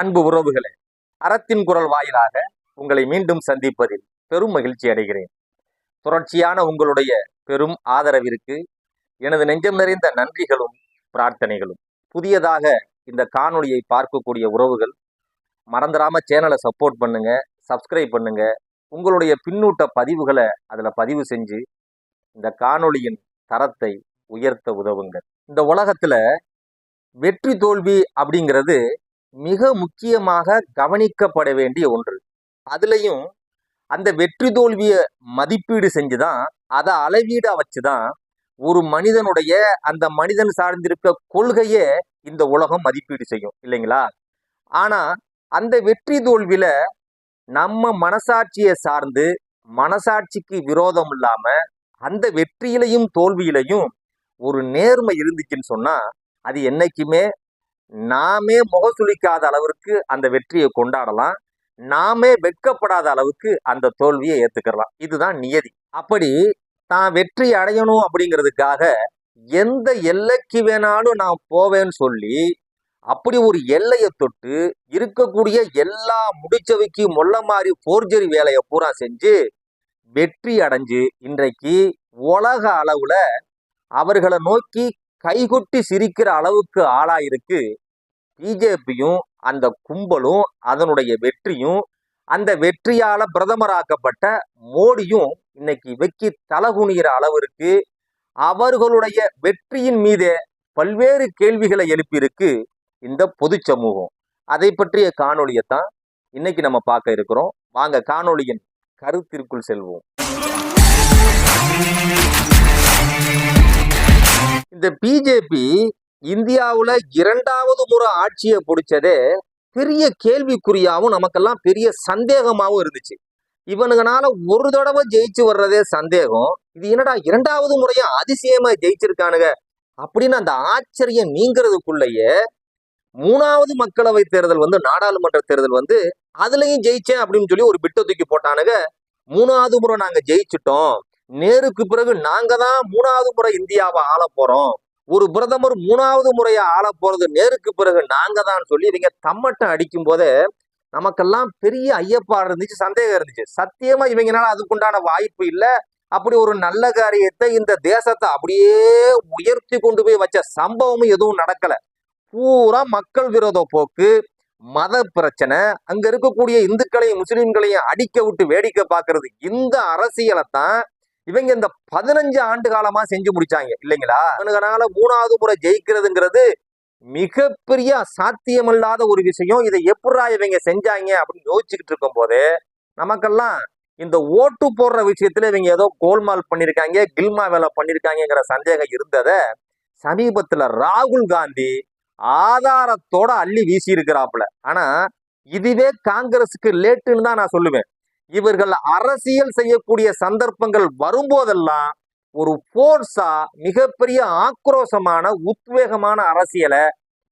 அன்பு உறவுகளே அறத்தின் குரல் வாயிலாக உங்களை மீண்டும் சந்திப்பதில் பெரும் மகிழ்ச்சி அடைகிறேன். தொடர்ச்சியான உங்களுடைய பெரும் ஆதரவிற்கு எனது நெஞ்சம் நிறைந்த நன்றிகளும் பிரார்த்தனைகளும். புதியதாக இந்த காணொளியை பார்க்கக்கூடிய உறவுகள் மறந்துடாம சேனலை சப்போர்ட் பண்ணுங்க சப்ஸ்கிரைப் பண்ணுங்க. உங்களுடைய பின்னூட்ட பதிவுகளை அதில் பதிவு செஞ்சு இந்த காணொளியின் தரத்தை உயர்த்த உதவுங்க இந்த உலகத்தில் வெற்றி தோல்வி அப்படிங்கிறது மிக முக்கியமாக கவனிக்கப்பட வேண்டிய ஒன்று. அதுலேயும் அந்த வெற்றி தோல்வியை மதிப்பீடு செஞ்சு தான் அதை அளவீடா வச்சுதான் ஒரு மனிதனுடைய அந்த மனிதன் சார்ந்திருக்க கொள்கையே இந்த உலகம் மதிப்பீடு செய்யும் இல்லைங்களா? ஆனா அந்த வெற்றி தோல்வியில நம்ம மனசாட்சியை சார்ந்து மனசாட்சிக்கு விரோதம் இல்லாம அந்த வெற்றியிலையும் தோல்வியிலையும் ஒரு நேர்மை இருந்துச்சுன்னு சொன்னால் அது என்னைக்குமே நாமே முகசுளிக்காத அளவிற்கு அந்த வெற்றியை கொண்டாடலாம். நாமே வெட்கப்படாத அளவுக்கு அந்த தோல்வியை ஏற்றுக்கிறலாம் இதுதான் நியதி. அப்படி தான் வெற்றி அடையணும் அப்படிங்கிறதுக்காக எந்த எல்லைக்கு வேணாலும் நான் போவேன்னு சொல்லி அப்படி ஒரு எல்லையை தொட்டு இருக்கக்கூடிய எல்லா முடிச்சவைக்கு மொல்ல மாதிரி போர்ஜரி வேலையை பூரா செஞ்சு வெற்றி அடைஞ்சு இன்றைக்கு உலக அளவுல அவர்களை நோக்கி கைகொட்டி சிரிக்கிற அளவுக்கு ஆளாயிருக்கு பிஜேபியும் அந்த கும்பலும் அதனுடைய வெற்றியும் அந்த வெற்றியால பிரதமராக்கப்பட்ட மோடியும் இன்னைக்கு வெக்கி தலகுனிகிற அளவிற்கு அவர்களுடைய வெற்றியின் மீதே பல்வேறு கேள்விகளை எழுப்பியிருக்கு இந்த பொது சமூகம். அதை பற்றிய காணொலியை தான் இன்னைக்கு நம்ம பார்க்க இருக்கிறோம். வாங்க காணொலியின் கருத்திற்குள் செல்வோம். இந்த பிஜேபி இந்தியாவுல இரண்டாவது முறை ஆட்சியை பிடிச்சதே பெரிய கேள்விக்குறியாவும் நமக்கெல்லாம் பெரிய சந்தேகமாவும் இருந்துச்சு. இவனுங்கனால ஒரு தடவை ஜெயிச்சு வர்றதே சந்தேகம். இது என்னடா இரண்டாவது முறையா அதிசயமா ஜெயிச்சிருக்கானுங்க? அப்படின்னு அந்த ஆச்சரியம் நீங்கிறதுக்குள்ளேயே மூணாவது மக்களவை தேர்தல் வந்து நாடாளுமன்ற தேர்தல் வந்து அதுலயும் ஜெயிச்சேன் அப்படின்னு சொல்லி ஒரு பிட்டை தூக்கி போட்டானுங்க. மூணாவது முறை நாங்க ஜெயிச்சிட்டோம். நேருக்கு பிறகு நாங்க தான் மூணாவது முறை இந்தியாவை ஆள போறோம். ஒரு பிரதமர் மூணாவது முறையை ஆள போறது நேருக்கு பிறகு நாங்க தான் சொல்லி இவங்க தம்மட்டம் அடிக்கும் போதே நமக்கெல்லாம் பெரிய ஐயப்பாடு இருந்துச்சு சந்தேகம் இருந்துச்சு. சத்தியமா இவங்கனால அதுக்குண்டான வாய்ப்பு இல்லை. அப்படி ஒரு நல்ல காரியத்தை இந்த தேசத்தை அப்படியே உயர்த்தி கொண்டு போய் வச்ச சம்பவமும் எதுவும் நடக்கல. பூரா மக்கள் விரோத போக்கு மத பிரச்சனை அங்க இருக்கக்கூடிய இந்துக்களையும் முஸ்லிம்களையும் அடிக்க விட்டு வேடிக்கை பார்க்கறது இந்த அரசியலை தான் இவங்க இந்த பதினஞ்சு ஆண்டு காலமா செஞ்சு முடிச்சாங்க இல்லைங்களா? அவனுங்கனால மூணாவது முறை ஜெயிக்கிறதுங்கிறது மிகப்பெரிய சாத்தியமில்லாத ஒரு விஷயம். இதை எப்படா இவங்க செஞ்சாங்க அப்படின்னு யோசிச்சுக்கிட்டு இருக்கும் போது நமக்கெல்லாம் இந்த ஓட்டு போடுற விஷயத்துல இவங்க ஏதோ கோல்மால் பண்ணிருக்காங்க கில்மா வேலை பண்ணியிருக்காங்கிற சந்தேகம் இருந்தத சமீபத்துல ராகுல் காந்தி ஆதாரத்தோட அள்ளி வீசி இருக்கிறாப்புல ஆனா இதுவே காங்கிரஸுக்கு லேட்டுன்னு தான் நான் சொல்லுவேன். இவர்கள் அரசியல் செய்யக்கூடிய சந்தர்ப்பங்கள் வரும்போதெல்லாம் ஒரு போர்ஸா மிகப்பெரிய ஆக்ரோஷமான உத்வேகமான அரசியலை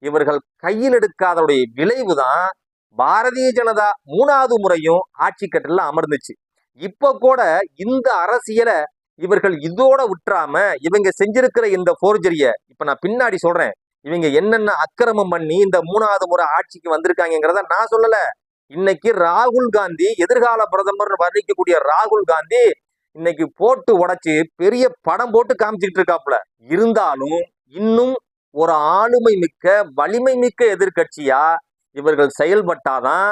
இவர்கள் கையில் எடுக்காதவுடைய விளைவுதான் பாரதிய ஜனதா மூணாவது முறையும் ஆட்சி கட்டில அமர்ந்துச்சு. இப்ப கூட இந்த அரசியலை இவர்கள் இதோட விட்டுறாம இவங்க செஞ்சிருக்கிற இந்த போர்ஜரிய இப்ப நான் பின்னாடி சொல்றேன் இவங்க என்னென்ன அக்கிரமம் பண்ணி இந்த மூணாவது முறை ஆட்சிக்கு வந்திருக்காங்கிறத நான் சொல்லல. இன்னைக்கு ராகுல் காந்தி எதிர்கால பிரதமர் வர்ணிக்கக்கூடிய ராகுல் காந்தி இன்னைக்கு போட்டு உடைச்சு பெரிய படம் போட்டு காமிச்சிட்டு இருக்காப்புல. இருந்தாலும் இன்னும் ஒரு ஆளுமை மிக்க வலிமை மிக்க எதிர்கட்சியா இவர்கள் செயல்பட்டாதான்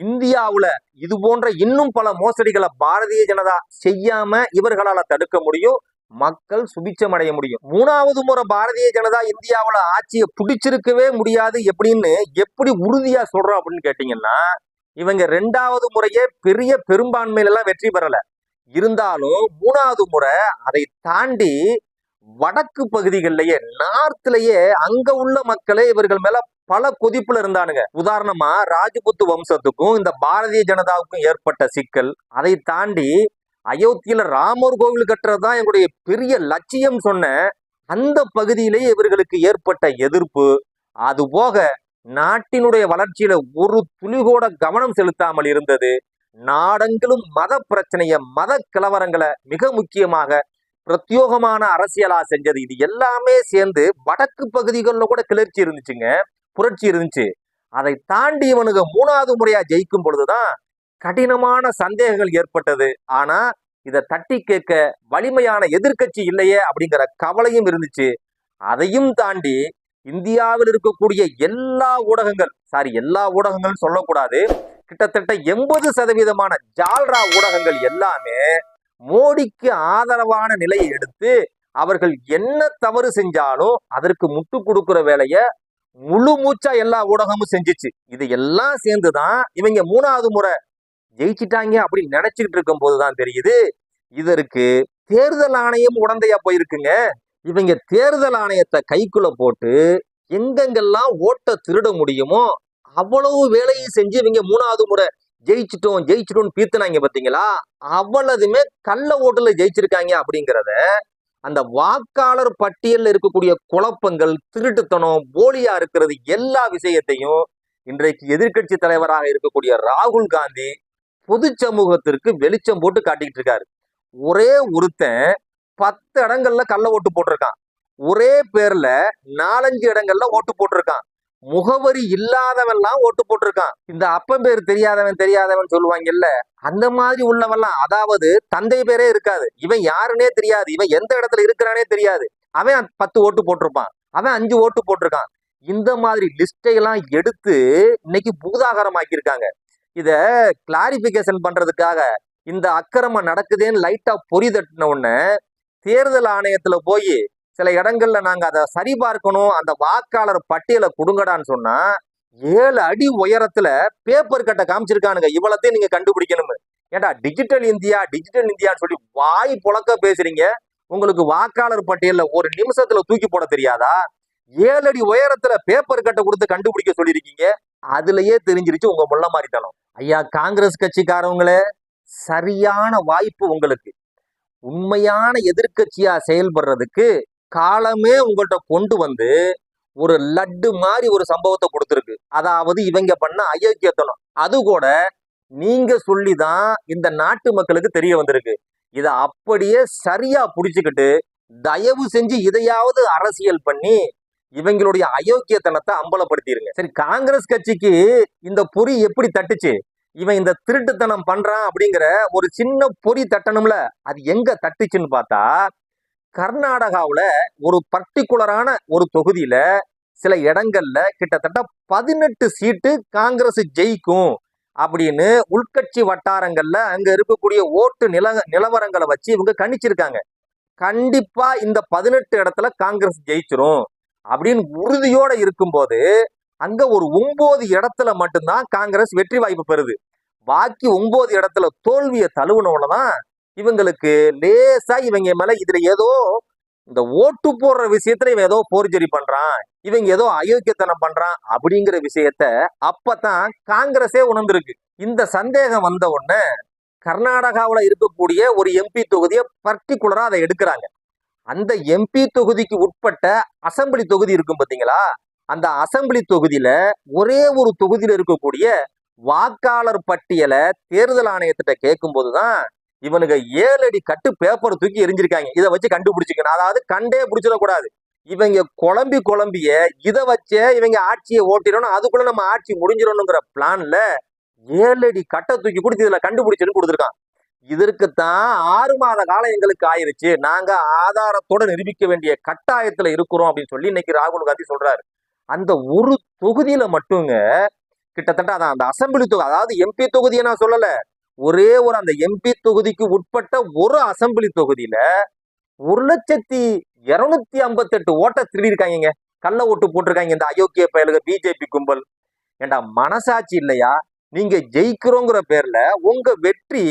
இந்தியாவுல இது போன்ற இன்னும் பல மோசடிகளை பாரதிய ஜனதா செய்யாம இவர்களால தடுக்க முடியும் மக்கள் சுபிச்சம் அடைய முடியும். மூணாவது முறை பாரதிய ஜனதா இந்தியாவில் ஆட்சியை பிடிச்சிருக்கவே முடியாது எப்படின்னு எப்படி உறுதியா சொல்றோம் அப்படின்னு கேட்டீங்கன்னா இவங்க ரெண்டாவது முறையே பெரிய பெரும்பான்மையில எல்லாம் வெற்றி பெறல. இருந்தாலும் மூணாவது முறை அதை தாண்டி வடக்கு பகுதிகளிலேயே நார்த்லயே அங்க உள்ள மக்களே இவர்கள் மேல பல கொதிப்புல இருந்தானுங்க. உதாரணமா ராஜபுத்து வம்சத்துக்கும் இந்த பாரதிய ஜனதாவுக்கும் ஏற்பட்ட சிக்கல். அதை தாண்டி அயோத்தியில ராமர் கோவில் கட்டுறது தான் எங்களுடைய பெரிய லட்சியம் சொன்ன அந்த பகுதியிலேயே இவர்களுக்கு ஏற்பட்ட எதிர்ப்பு. அது போக நாட்டினுடைய வளர்ச்சியில ஒரு துளி கூட கவனம் செலுத்தாமல் இருந்தது. நாடெங்கிலும் மத பிரச்சனைய மத கலவரங்களை மிக முக்கியமாக பிரத்யோகமான அரசியலா செஞ்சது. இது எல்லாமே சேர்ந்து வடக்கு பகுதிகளில் கூட கிளர்ச்சி இருந்துச்சுங்க. புரட்சி இருந்துச்சு. அதை தாண்டி இவனுங்க மூணாவது முறையா ஜெயிக்கும் பொழுதுதான் கடினமான சந்தேகங்கள் ஏற்பட்டது. ஆனா இதை தட்டி கேட்க வலிமையான எதிர்க்கட்சி இல்லையே அப்படிங்கிற கவலையும் இருந்துச்சு. அதையும் தாண்டி இந்தியாவில் இருக்கக்கூடிய எல்லா ஊடகங்கள் சாரி எல்லா ஊடகங்கள் சொல்லக்கூடாது. கிட்டத்தட்ட எண்பது சதவீதமான ஜால்ரா ஊடகங்கள் எல்லாமே மோடிக்கு ஆதரவான நிலையை எடுத்து அவர்கள் என்ன தவறு செஞ்சாலும் அதற்கு முட்டு கொடுக்குற வேலையை முழு மூச்சா எல்லா ஊடகமும் செஞ்சுச்சு. இது எல்லாம் சேர்ந்துதான் இவங்க மூணாவது முறை ஜெயிச்சிட்டாங்க அப்படின்னு நினைச்சுக்கிட்டு இருக்கும் போதுதான் தெரியுது. இதற்கு தேர்தல் ஆணையம் உடந்தையா போயிருக்குங்க. இவங்க தேர்தல் ஆணையத்தை கைக்குள்ள போட்டு எங்கெங்கெல்லாம் ஓட்டை திருட முடியுமோ அவ்வளவு வேலையும் செஞ்சு இவங்க மூணாவது முறை ஜெயிச்சிட்டோம் ஜெயிச்சிட்டோம்னு பீத்துனாங்க பார்த்தீங்களா அவ்வளவுமே கள்ள ஓட்டுல ஜெயிச்சிருக்காங்க அப்படிங்கிறத அந்த வாக்காளர் பட்டியலில் இருக்கக்கூடிய குழப்பங்கள் திருட்டுத்தனம் போலியா இருக்கிறது எல்லா விஷயத்தையும் இன்றைக்கு எதிர்க்கட்சி தலைவராக இருக்கக்கூடிய ராகுல் காந்தி பொது சமூகத்திற்கு வெளிச்சம் போட்டு காட்டிக்கிட்டு இருக்காரு. ஒரே ஒருத்தன் பத்து இடங்கள்ல கள்ள ஓட்டு போட்டிருக்கான். ஒரே பேர்ல நாலஞ்சு இடங்கள்ல ஓட்டு போட்டிருக்கான். முகவரி இல்லாதவன்லாம் ஓட்டு போட்டிருக்கான். இந்த அப்பன் பேர் தெரியாதவன் தெரியாதவன் சொல்லுவாங்கல்ல அந்த மாதிரி உள்ளவன்லாம் அதாவது தந்தை பேரே இருக்காது. இவன் யாருன்னே தெரியாது. இவன் எந்த இடத்துல இருக்கிறானே தெரியாது. அவன் பத்து ஓட்டு போட்டிருப்பான். அவன் அஞ்சு ஓட்டு போட்டிருக்கான். இந்த மாதிரி லிஸ்டையெல்லாம் எடுத்து இன்னைக்கு பூதாகரமாக்கியிருக்காங்க. இத கிளாரிபிகேஷன் பண்றதுக்காக இந்த அக்கிரமம் நடக்குதேன்னு லைட்டா பொறி தட்டின உடனே தேர்தல் ஆணையத்துல போய் சில இடங்கள்ல நாங்க அதை சரி பார்க்கணும் அந்த வாக்காளர் பட்டியலை கொடுங்கடான்னு சொன்னா ஏழு அடி உயரத்துல பேப்பர் கட்டை காமிச்சிருக்கானுங்க. இவ்வளத்தையும் நீங்க கண்டுபிடிக்கணும் ஏன்டா டிஜிட்டல் இந்தியா டிஜிட்டல் இந்தியான்னு சொல்லி வாய் புழக்க பேசுறீங்க. உங்களுக்கு வாக்காளர் பட்டியல்ல ஒரு நிமிஷத்துல தூக்கி போட தெரியாதா? ஏழு அடி உயரத்துல பேப்பர் கட்டை கொடுத்து கண்டுபிடிக்க சொல்லியிருக்கீங்க. அதுலயே தெரிஞ்சிருச்சு உங்க முள்ள மாறித்தனம் ஐயா காங்கிரஸ் கட்சிக்காரவங்களே சரியான வாய்ப்பு உங்களுக்கு. உண்மையான எதிர்கட்சியா செயல்படுறதுக்கு காலமே உங்கள்கிட்ட கொண்டு வந்து ஒரு லட்டு மாதிரி ஒரு சம்பவத்தை கொடுத்துருக்கு. அதாவது இவங்க பண்ண அயோக்கியத்தனம். அது கூட நீங்க சொல்லிதான் இந்த நாட்டு மக்களுக்கு தெரிய வந்திருக்கு. இதை அப்படியே சரியா புடிச்சுக்கிட்டு தயவு செஞ்சு இதையாவது அரசியல் பண்ணி இவங்களுடைய அயோக்கியத்தனத்தை அம்பலப்படுத்திடுங்க சரி காங்கிரஸ் கட்சிக்கு இந்த பொறி எப்படி தட்டுச்சு? இவன் இந்த திருட்டுத்தனம் பண்றான் அப்படிங்கிற ஒரு சின்ன பொறி தட்டணும்ல அது எங்க தட்டுச்சுன்னு பார்த்தா கர்நாடகாவில் ஒரு பர்டிகுலரான ஒரு தொகுதியில சில இடங்கள்ல கிட்டத்தட்ட பதினெட்டு சீட்டு காங்கிரஸ் ஜெயிக்கும் அப்படின்னு உள்கட்சி வட்டாரங்கள்ல அங்க இருக்கக்கூடிய ஓட்டு நில நிலவரங்களை வச்சு இவங்க கணிச்சிருக்காங்க. கண்டிப்பா இந்த பதினெட்டு இடத்துல காங்கிரஸ் ஜெயிச்சிரும் அப்படின்னு உறுதியோட இருக்கும்போது அங்க ஒரு ஒன்பது இடத்துல மட்டும்தான் காங்கிரஸ் வெற்றி வாய்ப்பு பெறுது. பாக்கி ஒன்பது இடத்துல தோல்வியை தழுவுனவுடனதான் இவங்களுக்கு லேசா இவங்க மேல இதுல ஏதோ இந்த ஓட்டு போடுற விஷயத்துல இவன் ஏதோ போர்ஜரி பண்றான் இவங்க ஏதோ அயோக்கியத்தனம் பண்றான் அப்படிங்கிற விஷயத்த அப்பதான் காங்கிரஸே உணர்ந்திருக்கு. இந்த சந்தேகம் வந்த உடனே கர்நாடகாவில் இருக்கக்கூடிய ஒரு எம்பி தொகுதியை பர்டிகுலரா அதை எடுக்கிறாங்க. அந்த எம்பி தொகுதிக்கு உட்பட்ட அசம்பிளி தொகுதி இருக்கும் பார்த்தீங்களா அந்த அசம்பிளி தொகுதியில ஒரே ஒரு தொகுதியில் இருக்கக்கூடிய வாக்காளர் பட்டியலை தேர்தல் ஆணையத்திட்ட கேட்கும்போது தான் இவனுங்க ஏழு அடி கட்டு பேப்பர் தூக்கி எரிஞ்சிருக்காங்க இதை வச்சு கண்டுபிடிச்சிக்கணும். அதாவது கண்டே பிடிச்சிடக்கூடாது. இவங்க குழம்பி குழம்பிய இதை வச்சே இவங்க ஆட்சியை ஓட்டிடணும். அதுக்குள்ள நம்ம ஆட்சி முடிஞ்சிடணுங்கிற பிளான்ல ஏழு அடி கட்டை தூக்கி கொடுத்து இதுல கண்டுபிடிச்சுன்னு கொடுத்துருக்கான். இதற்குத்தான் ஆறு மாத காலம் எங்களுக்கு ஆயிருச்சு. நாங்க ஆதாரத்தோட நிரூபிக்க வேண்டிய கட்டாயத்துல இருக்கிறோம் அப்படின்னு சொல்லி இன்னைக்கு ராகுல் காந்தி சொல்றாரு. அந்த ஒரு தொகுதியில மட்டுங்க கிட்டத்தட்ட அதான் அந்த அசம்பிளி தொகுதி அதாவது எம்பி தொகுதியை நான் சொல்லல. ஒரே ஒரு அந்த எம்பி தொகுதிக்கு உட்பட்ட ஒரு அசம்பிளி தொகுதியில ஒரு லட்சத்தி இருநூத்தி ஐம்பத்தெட்டு ஓட்டை திருடிருக்காங்க கள்ள ஓட்டு போட்டிருக்காங்க இந்த அயோக்கிய பயலுக பிஜேபி கும்பல். ஏண்டா மனசாட்சி இல்லையா? நீங்க ஜெயிக்கிறோங்கிற பேர்ல உங்க வெற்றி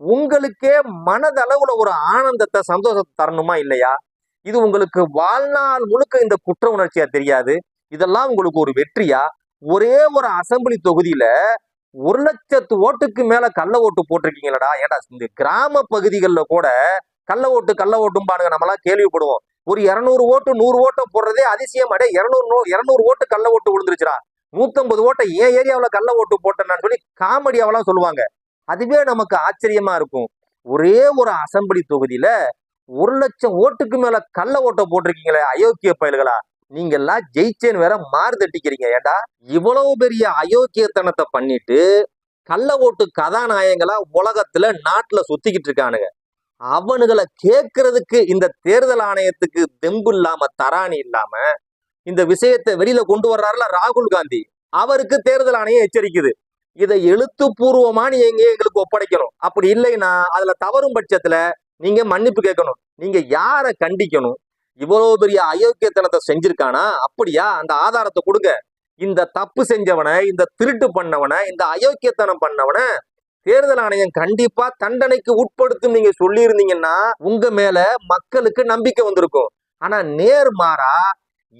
உங்களுக்கே மனதளவுல ஒரு ஆனந்தத்தை சந்தோஷத்தை தரணுமா இல்லையா? இது உங்களுக்கு வாழ்நாள் முழுக்க இந்த குற்ற உணர்ச்சியா தெரியாது. இதெல்லாம் உங்களுக்கு ஒரு வெற்றியா? ஒரே ஒரு அசம்பிளி தொகுதியில ஒரு லட்சத்து ஓட்டுக்கு மேல கள்ள ஓட்டு போட்டிருக்கீங்களடா. ஏடா இந்த கிராம பகுதிகளில் கூட கள்ள ஓட்டு கள்ள ஓட்டும் பாருங்க நம்மளாம் கேள்விப்படுவோம். ஒரு இருநூறு ஓட்டு நூறு ஓட்டை போடுறதே அதிசயம். அடே நூ இரநூறு ஓட்டு கள்ள ஓட்டு விழுந்துருச்சுடா. நூத்தம்பது ஓட்டை என் ஏரியாவில் கள்ள ஓட்டு போட்டேன்னு சொல்லி காமெடியாவெல்லாம் சொல்லுவாங்க. அதுவே நமக்கு ஆச்சரியமா இருக்கும். ஒரே ஒரு அசம்பிளி தொகுதியில ஒரு லட்சம் ஓட்டுக்கு மேல கள்ள ஓட்டை போட்டிருக்கீங்களே அயோக்கிய பயல்களா? நீங்கெல்லாம் ஜெயிச்சேன்னு வேற மாறு தட்டிக்கிறீங்க. ஏண்டா? இவ்வளவு பெரிய அயோக்கியத்தனத்தை பண்ணிட்டு கள்ள ஓட்டு கதாநாயகங்களா உலகத்துல நாட்டுல சுத்திக்கிட்டு இருக்கானுங்க. அவனுகளை கேட்கறதுக்கு இந்த தேர்தல் ஆணையத்துக்கு தெம்பு இல்லாம தராணி இல்லாம இந்த விஷயத்தை வெளியில கொண்டு வர்றாருல ராகுல் காந்தி. அவருக்கு தேர்தல் ஆணையம் எச்சரிக்குது. இதை எழுத்துப்பூர்வமா நீங்க எங்களுக்கு ஒப்படைக்கணும்? அப்படி இல்லைன்னா அதுல தவறும் பட்சத்துல நீங்க மன்னிப்பு கேட்கணும். நீங்க யாரை கண்டிக்கணும்? இவ்வளவு பெரிய அயோக்கியத்தனத்தை செஞ்சிருக்கானா? அப்படியா? அந்த ஆதாரத்தை கொடுங்க. இந்த தப்பு செஞ்சவனை இந்த திருட்டு பண்ணவனை இந்த அயோக்கியத்தனம் பண்ணவனை தேர்தல் ஆணையம் கண்டிப்பா தண்டனைக்கு உட்படுத்தும் நீங்க சொல்லியிருந்தீங்கன்னா உங்க மேல மக்களுக்கு நம்பிக்கை வந்திருக்கும். ஆனா நேர்மாறா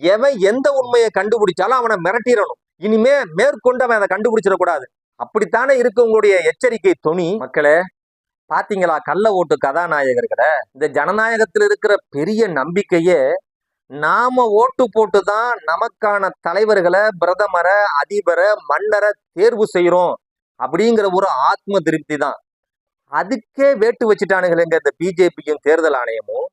எவன் எந்த உண்மையை கண்டுபிடிச்சாலும் அவனை மிரட்டிடணும். இனிமே மேற்கொண்டு அவன் அதை கண்டுபிடிச்சிடக்கூடாது. அப்படித்தானே இருக்கு உங்களுடைய எச்சரிக்கை துணி மக்களே பாத்தீங்களா? கள்ள ஓட்டு கதாநாயகர்களை இந்த ஜனநாயகத்தில் இருக்கிற பெரிய நம்பிக்கையே நாம ஓட்டு போட்டு தான் நமக்கான தலைவர்களை பிரதமரை அதிபரை மன்னரை தேர்வு செய்யறோம் அப்படிங்கிற ஒரு ஆத்ம திருப்தி தான். அதுக்கே வேட்டு வச்சுட்டானுங்களேங்க இந்த பிஜேபியும் தேர்தல் ஆணையமும்.